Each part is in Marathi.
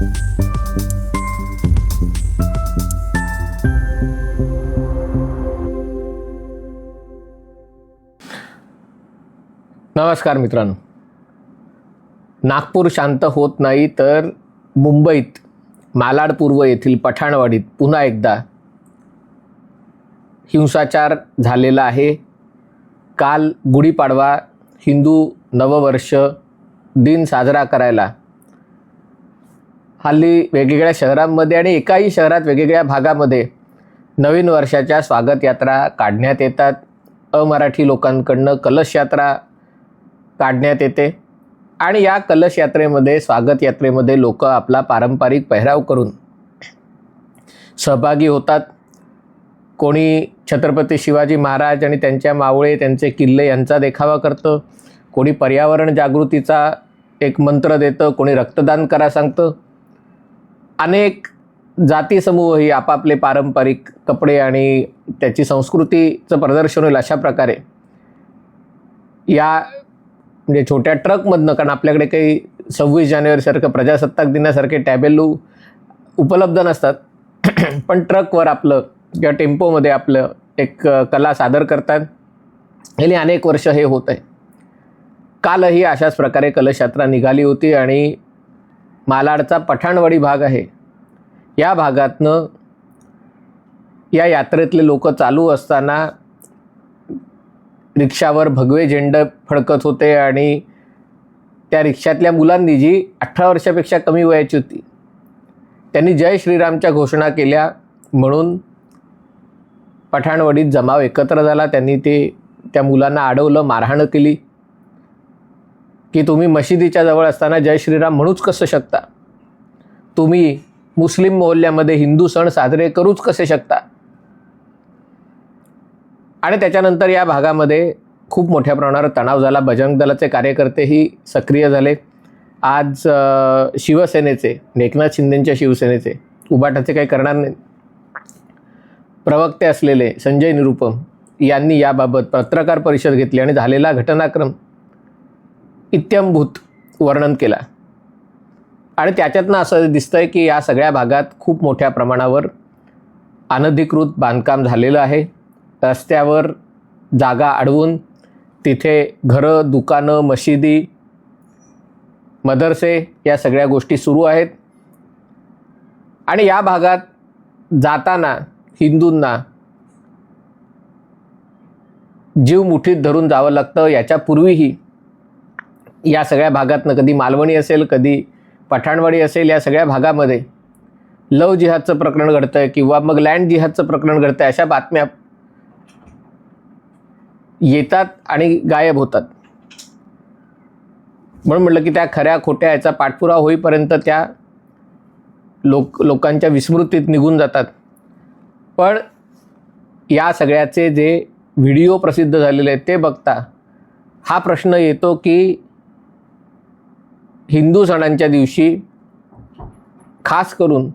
नमस्कार मित्रांनो. नागपूर शांत होत नाही तर मुंबईत मालाड पूर्व येथील पठाणवाडीत पुन्हा एकदा हिंसाचार झालेला आहे. काल गुढीपाडवा हिंदू नववर्ष दिन साजरा करायला हल्ली वेगवेगळ्या शहरांमध्ये आणि एकाही शहरात वेगवेगळ्या भागामध्ये नवीन वर्षाच्या स्वागत यात्रा काढण्यात येतात. अमराठी लोकांकडनं कलश यात्रा काढण्यात येते. आणि या कलश यात्रेमध्ये स्वागत यात्रेमध्ये लोक आपला पारंपरिक पेहराव करून सहभागी होतात. कोणी छत्रपती शिवाजी महाराज आणि त्यांच्या मावळे त्यांचे किल्ले यांचा देखावा करतं. कोणी पर्यावरण जागृतीचा एक मंत्र देतं कोणी रक्तदान करा सांगतं. अनेक जाती आपापले पारंपरिक कपडे आणि त्याची संस्कृतीचं प्रदर्शन होईल अशा प्रकारे. या म्हणजे छोट्या ट्रकमधनं कारण आपल्याकडे काही सव्वीस जानेवारीसारखं प्रजासत्ताक दिनासारखे टॅबेलू उपलब्ध नसतात. पण ट्रकवर आपलं किंवा टेम्पोमध्ये आपलं एक कला सादर करतात. गेली अनेक वर्ष हे होत आहे. कालही अशाच प्रकारे कलशयात्रा निघाली होती आणि मालाडचा पठाणवाडी भाग आहे. या भागातनं या यात्रेतले लोक चालू असताना रिक्षावर भगवे झेंडे फडकत होते आणि त्या रिक्षातल्या मुलांनी जी अठरा वर्षापेक्षा कमी वयाची होती त्यांनी जय श्रीरामच्या घोषणा केल्या म्हणून पठाणवडीत जमाव एकत्र झाला. त्यांनी ते त्या मुलांना अडवलं मारहाण केली. की तुम्ही मशिदीच्या जवळ असताना जय श्रीराम म्हणूच कसं शकता? तुम्ही मुस्लिम मोहल्ल्यामध्ये हिंदू सण साजरे करूच कसे शकता? आणि त्याच्यानंतर या भागामध्ये खूप मोठ्या प्रमाणावर तणाव झाला. बजरंग दलाचे कार्यकर्तेही सक्रिय झाले. आज शिवसेनेचे एकनाथ शिंदेंच्या शिवसेनेचे उबाटाचे काही करणार नाही. प्रवक्ते असलेले संजय निरुपम यांनी याबाबत पत्रकार परिषद घेतली आणि झालेला घटनाक्रम इत्यंभूत वर्णन केला. आणि त्याच्यातनं असं दिसतं आहे की या सगळ्या भागात खूप मोठ्या प्रमाणावर अनधिकृत बांधकाम झालेलं आहे. रस्त्यावर जागा अडवून तिथे घरं दुकानं मशिदी मदरसे या सगळ्या गोष्टी सुरू आहेत. आणि या भागात जाताना हिंदूंना जीव मुठीत धरून जावं लागतं. याच्यापूर्वीही या सगळ्या भागातनं कधी मालवणी असेल कधी पठाणवाडी असेल या सगळ्या भागामध्ये लव जिहादचं प्रकरण घडतं आहे किंवा मग लँड जिहादचं प्रकरण घडतं आहे अशा बातम्या येतात आणि गायब होतात. म्हणून म्हटलं की त्या खऱ्या खोट्या याचा पाठपुरावा होईपर्यंत त्या लोक लोकांच्या विस्मृतीत निघून जातात. पण या सगळ्याचे जे व्हिडिओ प्रसिद्ध झालेले आहेत ते बघता हा प्रश्न येतो की हिंदू सणांच्या दिवशी खास करून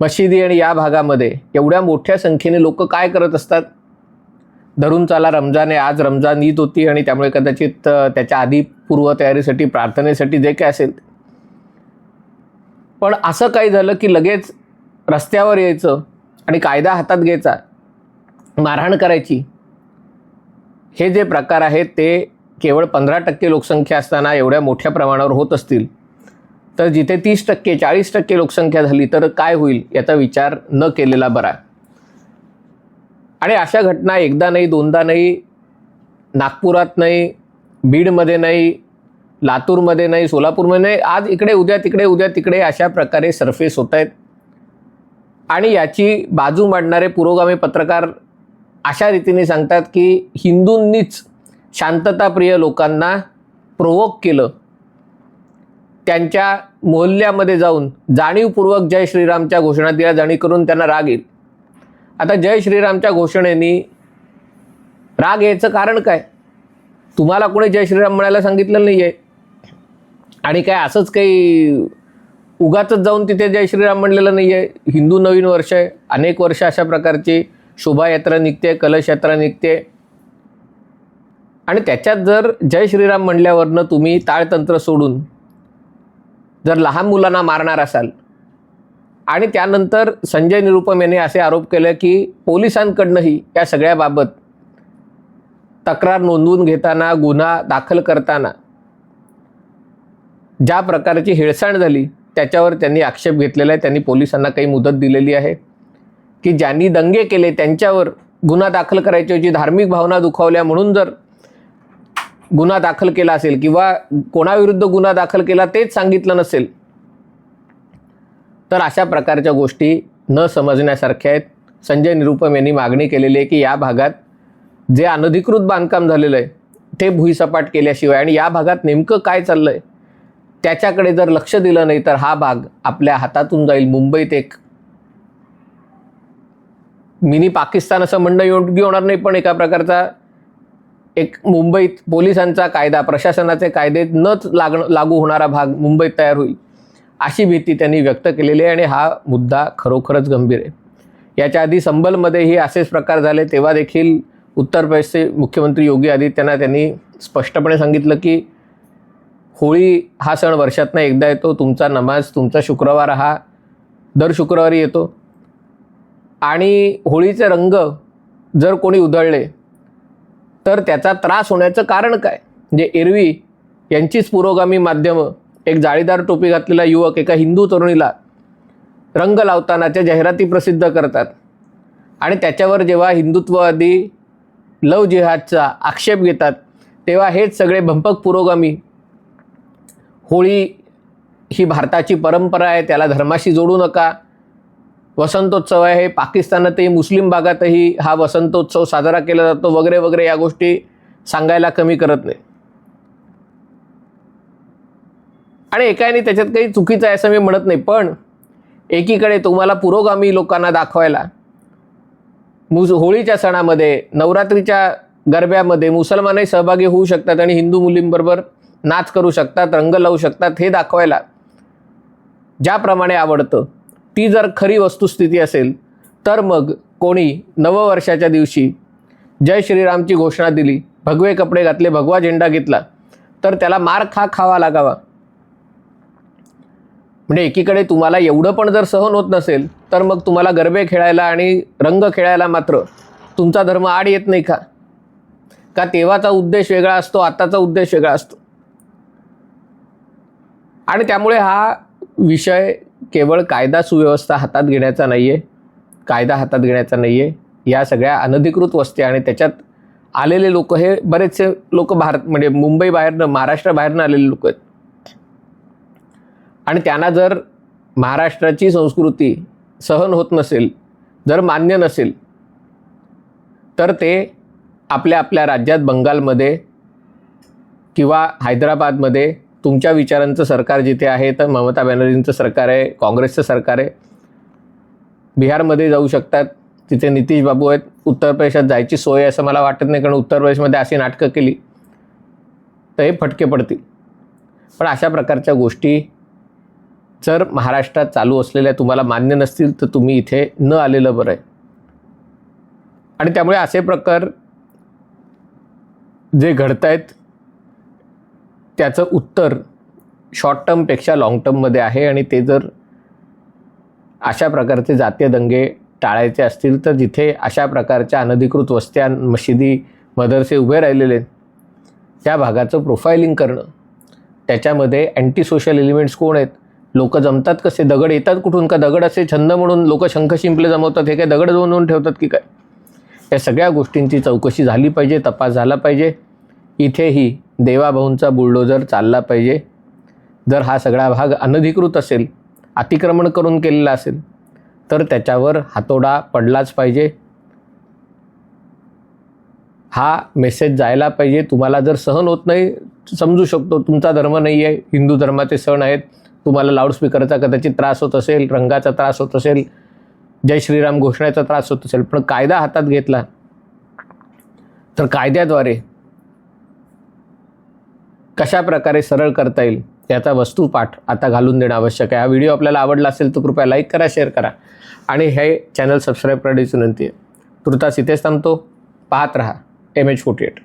मशिदी आणि या भागामध्ये एवढ्या मोठ्या संख्येने लोक काय करत असतात? धरून चाला रमजान आहे आज रमजान ईद होती आणि त्यामुळे कदाचित त्याच्या आधी पूर्वतयारीसाठी प्रार्थनेसाठी जे काय असेल. पण असं काही झालं की लगेच रस्त्यावर यायचं आणि कायदा हातात घ्यायचा मारहाण करायची. हे जे प्रकार आहेत ते केवळ पंधरा टक्के लोकसंख्या असताना एवढ्या मोठ्या प्रमाणावर होत असतील तर जिथे तीस टक्के चाळीस टक्के लोकसंख्या झाली तर काय होईल याचा विचार न केलेला बरा. आणि अशा घटना एकदा नाही दोनदा नाही नागपुरात नाही बीडमध्ये नाही लातूरमध्ये नाही सोलापूरमध्ये नाही आज इकडे उद्या तिकडे उद्या तिकडे अशा प्रकारे सरफेस होत आहेत. आणि याची बाजू मांडणारे पुरोगामी पत्रकार अशा रीतीने सांगतात की हिंदूंनीच शांतताप्रिय लोकांना प्रोवोक केलं. त्यांच्या मोहल्ल्यामध्ये जाऊन जाणीवपूर्वक जय श्रीरामच्या घोषणा दिल्या जाणी करून त्यांना राग येईल. आता जय श्रीरामच्या घोषणेनी राग यायचं कारण काय? तुम्हाला कोणी जय श्रीराम म्हणायला सांगितलं नाही आहे आणि काय असंच काही उगाच जाऊन तिथे जय श्रीराम म्हणलेलं नाही आहे हिंदू नवीन वर्ष आहे. अनेक वर्ष अशा प्रकारची शोभायात्रा निघते कलश यात्रा निघते. आणि त्याच्यात जर जय श्रीराम म्हणल्यावरनं तुम्ही ताळतंत्र सोडून जर लहान मुलांना मारणार असाल आणि त्यानंतर संजय निरुपम यांनी असे आरोप केले की पोलिसांकडनंही या सगळ्याबाबत तक्रार नोंदवून घेताना गुन्हा दाखल करताना ज्या प्रकारची हेळसांड झाली त्याच्यावर त्यांनी आक्षेप घेतलेला आहे. त्यांनी पोलिसांना काही मुदत दिलेली आहे की ज्यांनी दंगे केले त्यांच्यावर गुन्हा दाखल करायची होती धार्मिक भावना दुखावल्या म्हणून जर गुन्हा दाखल केला असेल किंवा कोणाविरुद्ध गुन्हा दाखल केला तेच सांगितलं नसेल तर अशा प्रकारच्या गोष्टी न समजण्यासारख्या आहेत. संजय निरुपम यांनी मागणी केलेली आहे की या भागात जे अनधिकृत बांधकाम झालेलं आहे ते भुईसपाट केल्याशिवाय आणि या भागात नेमकं काय चाललं आहे त्याच्याकडे जर लक्ष दिलं नाही तर हा भाग आपल्या हातातून जाईल. मुंबईत एक मिनी पाकिस्तान असं म्हणणं योग्य होणार नाही पण एका प्रकारचा एक मुंबईत पोलिसांचा कायदा प्रशासनाचे कायदे नच लागण लागू होणारा भाग मुंबईत तयार होईल अशी भीती त्यांनी व्यक्त केलेली आहे आणि हा मुद्दा खरोखरच गंभीर आहे. याच्या आधी संबलमध्येही असेच प्रकार झाले तेव्हा देखील उत्तर प्रदेशचे मुख्यमंत्री योगी आदित्यनाथ त्यांनी स्पष्टपणे सांगितलं की होळी हा सण वर्षातनं एकदा येतो तुमचा नमाज तुमचा शुक्रवार हा दर शुक्रवारी येतो. आणि होळीचे रंग जर कोणी उधळले तर त्याचा त्रास होण्याचं कारण काय? म्हणजे एरवी यांचीच पुरोगामी माध्यमं एक जाळीदार टोपी घातलेला युवक एका हिंदू तरुणीला रंग लावतानाच्या जाहिराती प्रसिद्ध करतात. आणि त्याच्यावर जेव्हा हिंदुत्ववादी लव जिहादचा आक्षेप घेतात तेव्हा हेच सगळे भंपक पुरोगामी. होळी ही भारताची परंपरा आहे त्याला धर्माशी जोडू नका. वसंतोत्सव आहे. पाकिस्तानातही मुस्लिम भागातही हा वसंतोत्सव साजरा केला जातो. वगैरे वगैरे या गोष्टी सांगायला कमी करत नाही. आणि एकाने त्याच्यात काही चुकीचं आहे असं मी म्हणत नाही. पण एकीकडे तुम्हाला पुरोगामी लोकांना दाखवायला मुस होळीच्या सणामध्ये नवरात्रीच्या गरब्यामध्ये मुसलमानही सहभागी होऊ शकतात आणि हिंदू मुलींबरोबर नाच करू शकतात रंग लावू शकतात हे दाखवायला ज्याप्रमाणे आवडतं. ती जर खरी वस्तुस्थिती असेल तर मग कोणी नववर्षाच्या दिवशी जय श्रीरामची घोषणा दिली भगवे कपडे घातले भगवा झेंडा घेतला तर त्याला मार खा खावा लागावा. म्हणजे एकीकडे तुम्हाला एवढं पण जर सहन होत नसेल तर मग तुम्हाला गरबे खेळायला आणि रंग खेळायला मात्र तुमचा धर्म आड येत नाही का? का तेव्हाचा उद्देश वेगळा असतो आताचा उद्देश वेगळा असतो? आणि त्यामुळे हा विषय केवळ कायदा सुव्यवस्था हातात घेण्याचा नाही आहे कायदा हातात घेण्याचा नाही आहे या सगळ्या अनधिकृत वस्त्या आणि त्याच्यात आलेले लोक हे बरेचसे लोक भारत म्हणजे मुंबई बाहेरनं महाराष्ट्राबाहेरनं आलेले लोक आहेत. आणि त्यांना जर महाराष्ट्राची संस्कृती सहन होत नसेल जर मान्य नसेल तर ते आपल्या आपल्या राज्यात बंगालमध्ये किंवा हैदराबादमध्ये तुमच्या विचारांचं सरकार जिथे आहे तर ममता बॅनर्जींचं सरकार आहे काँग्रेसचं सरकार आहे. बिहारमध्ये जाऊ शकतात तिथे नितीश बाबू आहेत उत्तर प्रदेशात जायची सोय असं मला वाटत नाही कारण उत्तर प्रदेशमध्ये अशी नाटकं केली तर हे फटके पडतील. पण अशा प्रकारच्या गोष्टी जर महाराष्ट्रात चालू असलेल्या तुम्हाला मान्य नसतील तर तुम्ही इथे न आलेलं बरं आहे. आणि त्यामुळे असे प्रकार जे घडत आहेत त्याचं उत्तर शॉर्ट टर्मपेक्षा लाँग टर्ममध्ये आहे आणि ते जर अशा प्रकारचे जातीय दंगे टाळायचे असतील तर जिथे अशा प्रकारच्या अनधिकृत वस्त्या मशिदी मदरसे उभे राहिलेले आहेत त्या भागाचं प्रोफायलिंग करणं त्याच्यामध्ये अँटी सोशल एलिमेंट्स कोण आहेत? लोक जमतात कसे? दगड येतात कुठून? का दगड असे छंद म्हणून लोक शंख शिंपले जमवतात? हे काय दगड बनवून ठेवतात की काय? या सगळ्या गोष्टींची चौकशी झाली पाहिजे तपास झाला पाहिजे. इथेही देवाभाऊंचा बुलडोजर चालला पाहिजे. जर हा सगळा भाग अनधिकृत असेल अतिक्रमण करून केलेला असेल तर त्याच्यावर हातोडा पडलाच पाहिजे. हा मेसेज जायला पाहिजे. तुम्हाला जर सहन होत नाही समजू शकतो तुमचा धर्म नाही आहे हिंदू धर्माचे सण आहेत तुम्हाला लाऊडस्पीकरचा कदाचित त्रास होत असेल रंगाचा त्रास होत असेल जय श्रीराम घोषणेचा त्रास होत असेल पण कायदा हातात घेतला तर कायद्याद्वारे कशा प्रकारे सरळ करता येईल याचा वस्तुपाठ आता घालून देणं आवश्यक आहे. हा व्हिडिओ आपल्याला आवडला असेल तर कृपया लाईक करा शेअर करा. आणि हे चॅनल सबस्क्राईब करण्याची विनंती आहे. तुर्तास इथेच थांबतो. पाहत रहा. M H forty eight